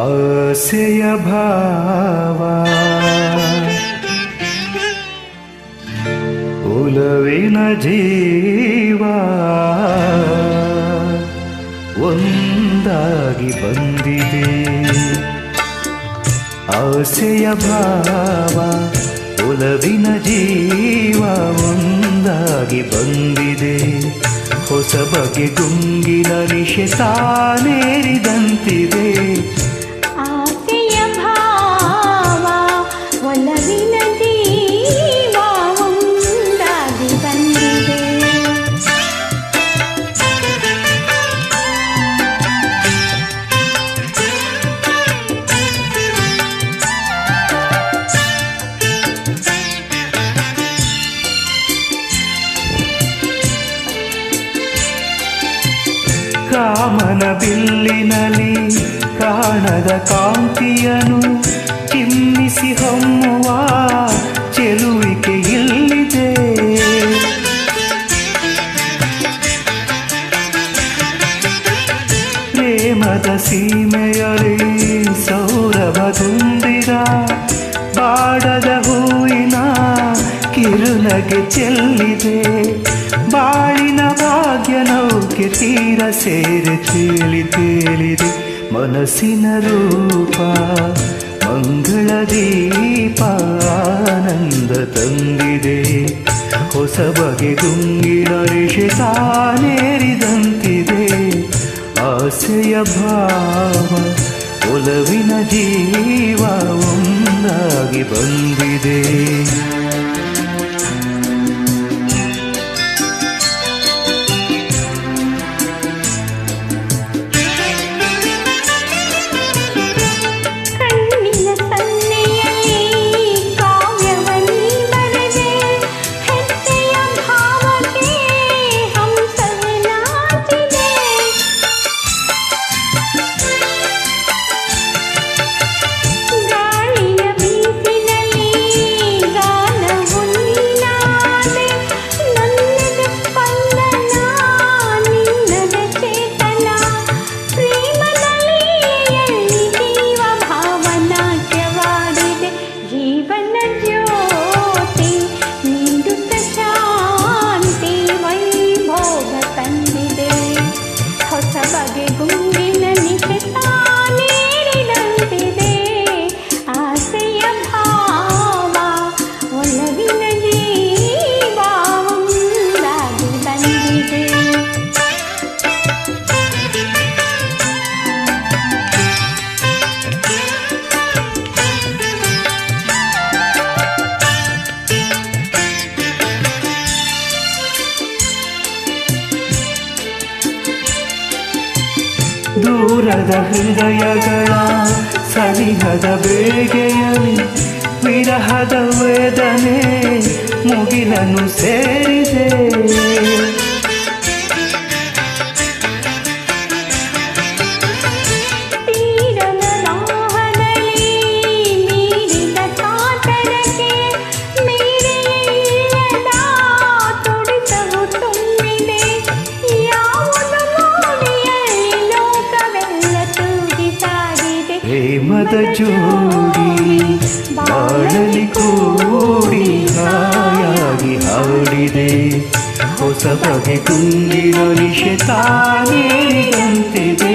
ಆಸೆಯ ಭಾವ. ಉಲವಿನ ಜೀವ ಒಂದಾಗಿ ಬಂದಿದೆ. ಆಸೆಯ ಭಾವ ಉಲವಿನ ಜೀವ ಒಂದಾಗಿ ಬಂದಿದೆ. ಹೊಸ ಬಗೆ ಗುಂಗಿನ ನಿಶೆ ತಾನೇರಿದಂತಿದೆ. ಕಾಮನ ಬಿಲ್ಲಿನಲ್ಲಿ ಕಾಣದ ಕಾಂತಿಯನು ಚಿಮ್ಮಿಸಿ ಹೊಮ್ಮುವ ಚೆಲುವಿಕೆ ಇಲ್ಲಿದೆ ಪ್ರೇಮದ ಸೀಮೆಯಲಿ ಸೌರಭ ತುಂಬಿದ ಬಾಡದ ಹೂವಿನ ಕಿರುನಗೆ ಚೆಲ್ಲಿದೆ. ಬಾಳಿನ ಭಾಗ್ಯ ನೌಕೆ ತೀರ ಸೇರೆ ತೇಲಿ ತೇಲಿದೆ. ಮನಸ್ಸಿನ ರೂಪ, ಮಂಗಳ ದೀಪ ಆನಂದ ತಂದಿದೆ. ಹೊಸ ಬಗೆ ಗುಂಗಿನ ತಾನೇರಿದಂತಿದೆ ಆಸೆಯ ಭಾವ, ಒಲವಿನ ಜೀವ ಒಂದಾಗಿ ಬಂದಿದೆ. ದೂರದ ಹೃದಯಗಳ ಸನಿಹದ ಬೇಗೆಯಲ್ಲಿ ವಿರಹದ ವೇದನೆ ಮುಗಿಲನ್ನು ಸೇರಿದೆ. ಪ್ರೇಮದ ಜೋಡಿ ಬಾಳಲಿ ಕೂಡಿ ಹಾಯಾಗಿ ಹಾಡಿದೆ. ಹೊಸ ಬಗೆ ಕುಂದಿನ ನಿಶೆ ತಾನೇರಿದಂತಿದೆ